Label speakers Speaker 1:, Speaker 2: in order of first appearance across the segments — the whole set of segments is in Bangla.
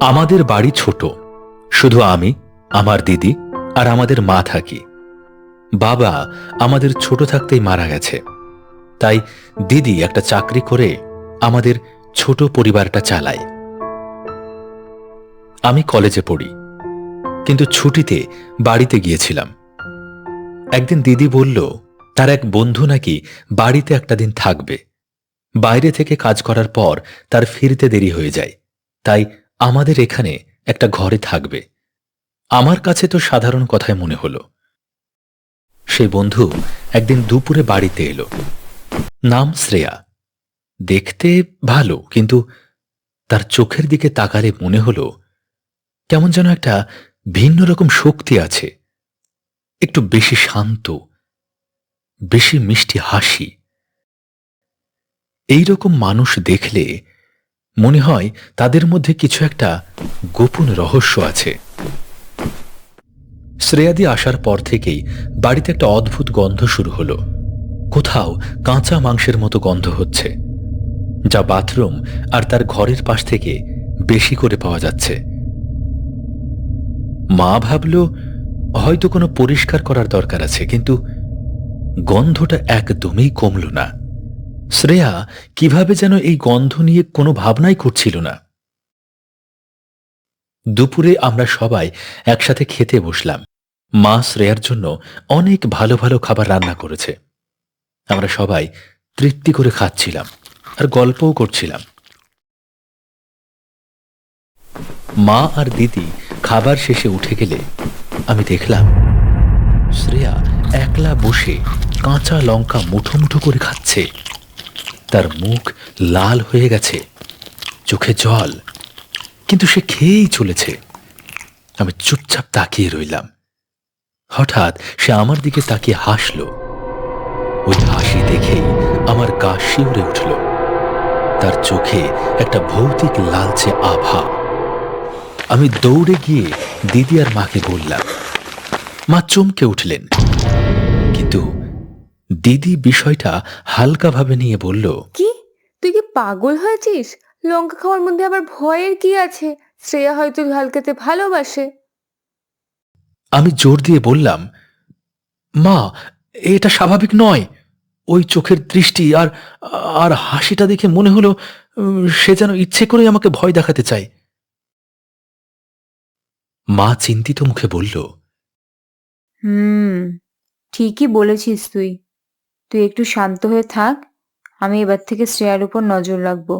Speaker 1: আমাদের বাড়ি ছোট। শুধু আমি, আমার দিদি আর আমাদের মা থাকি। বাবা আমাদের ছোট থাকতেই মারা গেছে। তাই দিদি একটা চাকরি করে আমাদের ছোট পরিবারটা চালায়। আমি কলেজে পড়ি, কিন্তু ছুটিতে বাড়িতে গিয়েছিলাম। একদিন দিদি বলল, তার এক বন্ধু নাকি বাড়িতে একটা দিন থাকবে। বাইরে থেকে কাজ করার পর তার ফিরতে দেরি হয়ে যায়। তাই আমাদের এখানে একটা ঘরে থাকবে। আমার কাছে তো সাধারণ কথায় মনে হলো। সেই বন্ধু একদিন দুপুরে বাড়িতে এলো। নাম শ্রেয়া। দেখতে ভালো, কিন্তু তার চোখের দিকে তাকালে মনে হলো কেমন যেন একটা ভিন্ন রকম শক্তি আছে। একটু বেশি শান্ত, বেশি মিষ্টি হাসি। এই রকম মানুষ দেখলে মনে হয় তাদের মধ্যে কিছু একটা গোপন রহস্য আছে। শ্রেয়াদি আসার পর থেকেই বাড়িতে একটা অদ্ভুত গন্ধ শুরু হলো। কোথাও কাঁচা মাংসের মতো গন্ধ হচ্ছে, যা বাথরুম আর তার ঘরের পাশ থেকে বেশি করে পাওয়া যাচ্ছে। মা ভাবল, হয়তো কোনো পরিষ্কার করার দরকার আছে, কিন্তু গন্ধটা একদমই কমল না। শ্রেয়া কীভাবে যেন এই গন্ধ নিয়ে কোনো ভাবনাই করছিল না। দুপুরে আমরা সবাই একসাথে খেতে বসলাম। মা শ্রেয়ার জন্য অনেক ভালো ভালো খাবার রান্না করেছে। আমরা সবাই তৃপ্তি করে খাচ্ছিলাম আর গল্পও করছিলাম। মা আর দিদি খাবার শেষে উঠে গেলে আমি দেখলাম শ্রেয়া একলা বসে কাঁচা লঙ্কা মুঠো মুঠো করে খাচ্ছে। তার মুখ লাল হয়ে গেছে, চোখে জল, কিন্তু সে খেয়েই চলেছে। আমি চুপচাপ তাকিয়ে রইলাম। হঠাৎ সে আমার দিকে তাকিয়ে হাসল। ওই হাসি দেখেই আমার গা শিউরে উঠল। তার চোখে একটা ভৌতিক লালচে আভা। আমি দৌড়ে গিয়ে দিদি আর মাকে বললাম, মা চমকে উঠলেন। দিদি বিষয়টা হালকাভাবে নিয়ে বলল
Speaker 2: কি? তুই কি পাগল হয়েছিস? লঙ্কা খাওয়ার মধ্যে আবার ভয়ের কি আছে? শ্রেয়া হয়তো ঝাল খেতে ভালোবাসে।
Speaker 1: আমি জোর দিয়ে বললাম মা এটা স্বাভাবিক নয়। ওই চোখের দৃষ্টি আর আর হাসিটা দেখে মনে হলো সে যেন ইচ্ছে করে আমাকে ভয় দেখাতে চায়। মা চিন্তিত মুখে বলল
Speaker 2: হুম ঠিকই বলেছিস তুই। তুই একটু শান্ত হয়ে থাক, আমি এবার থেকে শ্রেয়ার উপর নজর রাখব।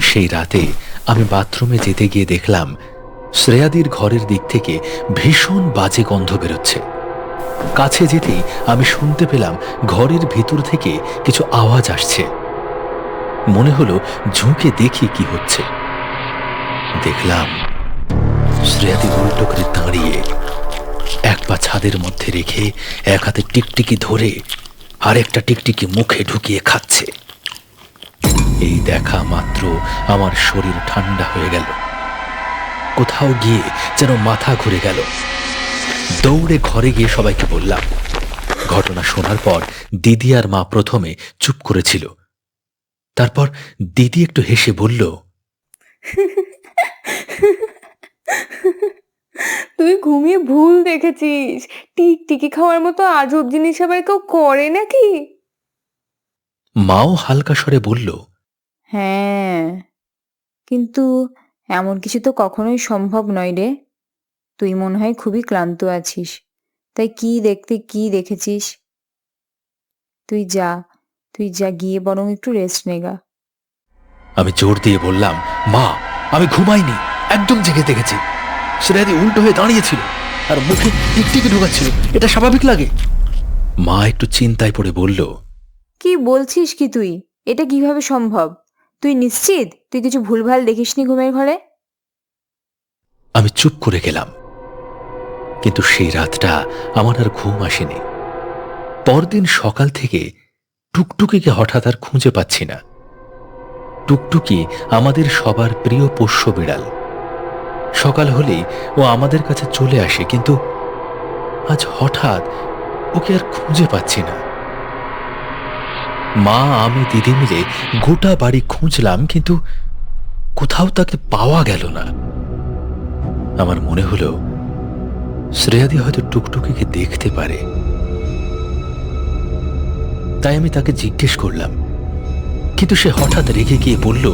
Speaker 1: সেই রাতে আমি বাথরুমে যেতে গিয়ে দেখলাম, শ্রেয়াদির ঘরের দিক থেকে ভীষণ বাজে গন্ধ বেরোচ্ছে। কাছে যেতেই আমি শুনতে পেলাম ঘরের ভিতর থেকে কিছু আওয়াজ আসছে। মনে হলো ঝুঁকে দেখি কি হচ্ছে। দেখলাম শ্রেয়াদি উল্টো করে দাঁড়িয়ে এক পা ছাদের মধ্যে রেখে এক হাতে টিকটিকি ধরে আরেকটা টিকটিকি মুখে ঢুকিয়ে খাচ্ছে। এই দেখা মাত্র আমার শরীর ঠান্ডা হয়ে গেল। কোথাও গিয়ে যেন মাথা ঘুরে গেল। দৌড়ে ঘরে গিয়ে সবাইকে বললাম, ঘটনা শোনার পর দিদি আর মা প্রথমে চুপ করেছিল। তারপর দিদি একটু হেসে বলল
Speaker 2: তুই ঘুমিয়ে ভুল দেখেছিস। টিকটিকি খাওয়ার মতো আজব জিনিস আবার কেউ করে নাকি?
Speaker 1: মাও হালকা স্বরে বলল
Speaker 2: হ্যাঁ কিন্তু এমন কিছু তো কখনোই সম্ভব নয় রে। তুই মনে হয় খুবই ক্লান্ত আছিস। তাই কি দেখতে কি দেখেছিস? তুই যা তুই যা গিয়ে বরং একটু রেস্ট নেগা
Speaker 1: আমি জোর দিয়ে বললাম মা আমি ঘুমাইনি একদম জেগে দেখেছি। শ্রেয়াদি উল্টো হয়ে দাঁড়িয়েছিল আর মুখে টিকটিকি ঢোকাচ্ছিল। এটা স্বাভাবিক লাগে। মা একটু চিন্তায় পড়ে বলল
Speaker 2: কি বলছিস কি তুই? এটা কীভাবে সম্ভব? তুই নিশ্চিত? তুই কিছু ভুলভাল দেখিসনি ঘুমের ঘরে?
Speaker 1: আমি চুপ করে গেলাম। কিন্তু সেই রাতটা আমার আর ঘুম আসেনি। পরদিন সকাল থেকে টুকটুকিকে হঠাৎ আর খুঁজে পাচ্ছি না। টুকটুকি আমাদের সবার প্রিয় পোষ্য বিড়াল। সকাল হলেই ও আমাদের কাছে চলে আসে, কিন্তু আজ হঠাৎ ওকে আর খুঁজে পাচ্ছি না। মা, আমি, দিদি মিলে গোটা বাড়ি খুঁজলাম, কিন্তু কোথাও তাকে পাওয়া গেল না। আমার মনে হলো শ্রেয়াদি হয়তো টুকটুকিকে দেখতে পারে। তাই আমি তাকে জিজ্ঞেস করলাম, কিন্তু সে হঠাৎ রেগে গিয়ে বলল,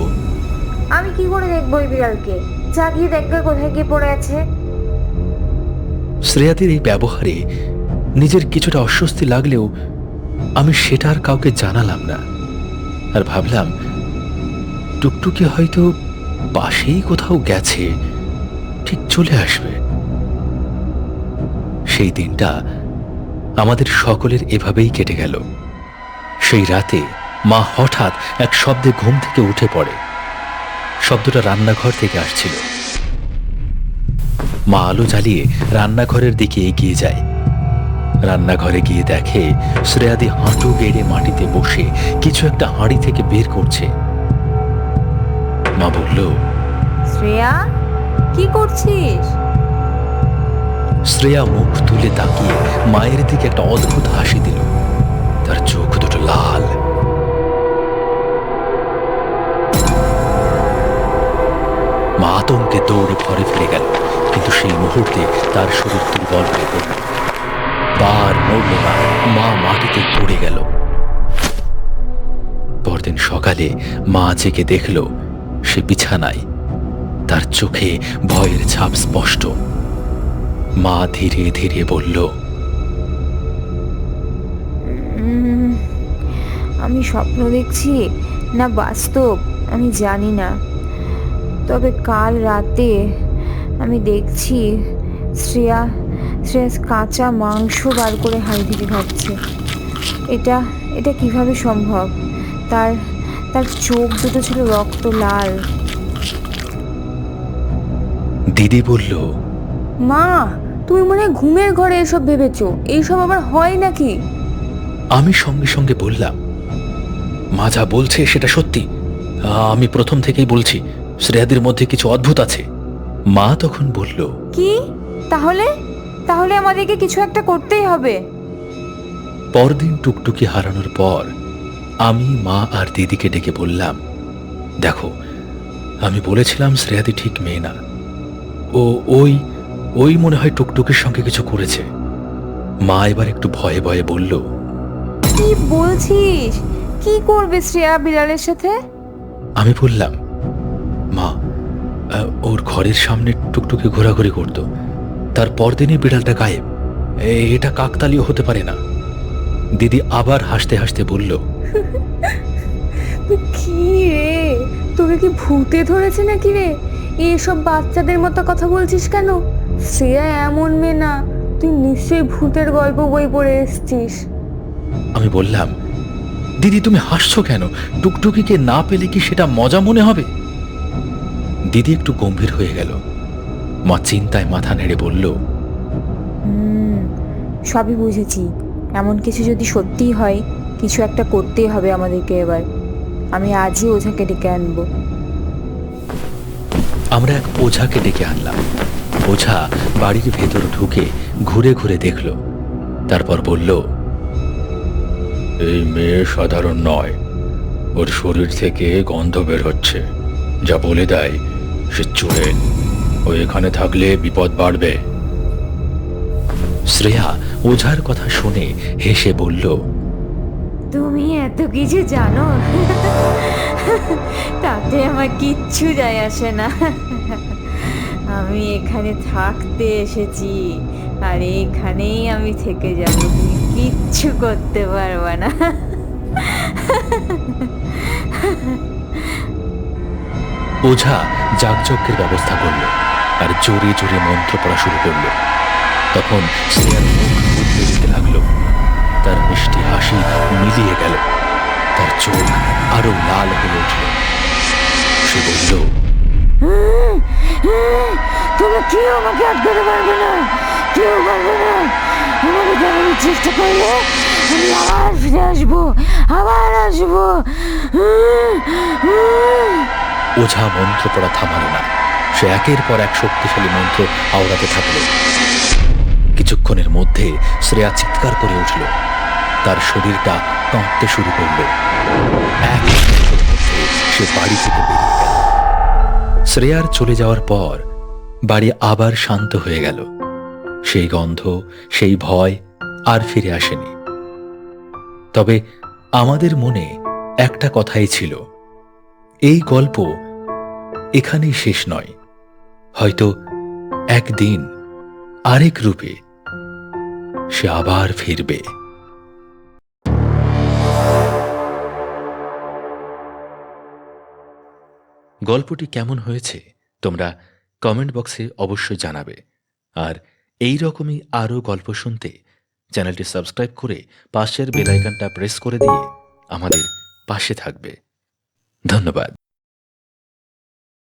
Speaker 2: আমি কি করে দেখব বিড়ালকে? যা গিয়ে দেখবে কোথায় গিয়ে পড়ে আছে।
Speaker 1: শ্রেয়াদের এই ব্যবহারে নিজের কিছুটা অস্বস্তি লাগলেও আমি সেটা আর কাউকে জানালাম না। আর ভাবলাম, টুকটুকি হয়তো পাশেই কোথাও গেছে, ঠিক চলে আসবে। সেই দিনটা আমাদের সকলের এভাবেই কেটে গেল। সেই রাতে মা হঠাৎ এক শব্দে ঘুম থেকে উঠে পড়ে। শব্দটা রান্নাঘর থেকে আসছিল। মা আলো জ্বালিয়ে রান্নাঘরের দিকে এগিয়ে যায়। রান্নাঘরে গিয়ে দেখে শ্রেয়াদি হাঁটু গেড়ে মাটিতে বসে কিছু একটা হাঁড়ি থেকে বের করছে। মা বলল
Speaker 2: শ্রেয়া কি করছিস?
Speaker 1: শ্রেয়া মুখ তুলে তাকিয়ে মায়ের দিকে একটা অদ্ভুত হাসি দিল। তার চোখ দুটো লাল আতঙ্কে দৌড়ে ঘরে ফিরে গেল। কিন্তু সেই মুহূর্তে তার শরীর দুর্বল হয়ে পড়ল। বার নড়ল না মা মাটিতে পড়ে গেল। পরদিন সকালে মা জেগে দেখল, সে বিছানায় তার চোখে ভয়ের ছাপ স্পষ্ট। মা ধীরে ধীরে বলল
Speaker 2: আমি স্বপ্ন দেখছি, না বাস্তব, আমি জানি না। তবে কাল রাতে আমি দেখছি শ্রেয়া শ্রেয়া কাঁচা মাংস বার করে হাঁড়ি থেকে খাচ্ছে। এটা এটা কীভাবে সম্ভব? তার তার চোখ দুটো ছিল রক্ত লাল।
Speaker 1: দিদি বলল
Speaker 2: মা তুমি মনে হয় ঘুমের ঘরে এসব ভেবেছো? এইসব আবার হয় নাকি?
Speaker 1: আমি সঙ্গে সঙ্গে বললাম মা যা বলছে সেটা সত্যি। আমি প্রথম থেকেই বলছি শ্রেয়াদের মধ্যে কিছু অদ্ভুত আছে। মা তখন বলল
Speaker 2: কি? তাহলে? তাহলে আমাদেরকে কিছু একটা করতেই হবে।
Speaker 1: পরদিন টুকটুকি হারানোর পর আমি মা আর দিদিকে ডেকে বললাম দেখো আমি বলেছিলাম শ্রেয়াদি ঠিক মেয়ে না। ও ওই ওই মনে হয় টুকটুকির সঙ্গে কিছু করেছে। মা এবার একটু ভয়ে ভয়ে বলল
Speaker 2: কি বলছিস? কি করবে শ্রেয়া বিড়ালের সাথে?
Speaker 1: আমি বললাম মা ওর ঘরের সামনে টুকটুকি ঘোরাঘুরি করত। তার পরদিনই বিড়ালটা গায়েব। এটা কাকতালীয় হতে পারে না। দিদি আবার হাসতে হাসতে বলল
Speaker 2: কি রে? তোকে কি ভূতে ধরেছে নাকি রে? এসব বাচ্চাদের মতো কথা বলছিস কেন? শ্রেয়া এমন মেয়ে না। তুই নিশ্চয়ই ভূতের গল্প বই পড়ে এসছিস।
Speaker 1: আমি বললাম দিদি তুমি হাসছো কেন? টুকটুকিকে না পেলে কি সেটা মজা মনে হবে? দিদি একটু গম্ভীর হয়ে গেল। মা চিন্তায় মাথা নেড়ে বলল
Speaker 2: হুম সবই বুঝেছি। এমন কিছু যদি সত্যিই হয় কিছু একটা করতেই হবে আমাদেরকে এবার। আমি আজই ওঝাকে ডেকে আনব।
Speaker 1: আমরা এক ওঝাকে ডেকে আনলাম। ওঝা বাড়ির ভেতর ঢুকে ঘুরে ঘুরে দেখল। তারপর বলল এই মেয়ে সাধারণ নয়। ওর শরীর থেকে গন্ধ বের হচ্ছে। যা বলে দেয় সে চুড়েল ও এখানে থাকলে বিপদ বাড়বে। শ্রেয়া ওঝার কথা শুনে হেসে বলল,
Speaker 2: তুমি এত কিছু জানো? তাতে আমার কিচ্ছু যায় আসে না। আমি এখানে থাকতে এসেছি, আর এখানেই আমি থেকে যাব। কিচ্ছু করতে পারবা না।
Speaker 1: ওঝা যাগযজ্ঞের ব্যবস্থা করল আর জোরে জোরে মন্ত্র পড়া শুরু করল। তখন শ্রেয়ার মুখ উঠতে দিতে লাগল। তার মিষ্টি হাসি মিলিয়ে গেল। তার চোখ আরও লাল হয়ে উঠল। সে বলল
Speaker 2: তুমি কেউ আমাকে আটকাতে পারবে না, কেউ পারবে না। আমাকে জানানোর চেষ্টা করলে আমি আবার ফিরে আসব, আবার আসব।
Speaker 1: ওঝা মন্ত্র পড়া থামালো না। সে একের পর এক শক্তিশালী মন্ত্র আওড়াতে থাকল। কিছুক্ষণের মধ্যে শ্রেয়া চিৎকার করে উঠল। তার শরীরটা কাঁপতে শুরু করল। এক সে বাড়ি থেকে বেরিয়ে গেল। শ্রেয়ার চলে যাওয়ার পর বাড়ি আবার শান্ত হয়ে গেল। সেই গন্ধ, সেই ভয় আর ফিরে আসেনি। তবে আমাদের মনে একটা কথাই ছিল। এই গল্প এখানেই শেষ নয়। হয়তো একদিন আরেক রূপে সে আবার ফিরবে। গল্পটি কেমন হয়েছে তোমরা কমেন্ট বক্সে অবশ্যই জানাবে। আর এই রকমই আরও গল্প শুনতে চ্যানেলটি সাবস্ক্রাইব করে পাশের বেলাইকনটা প্রেস করে দিয়ে আমাদের পাশে থাকবে। ধন্যবাদ।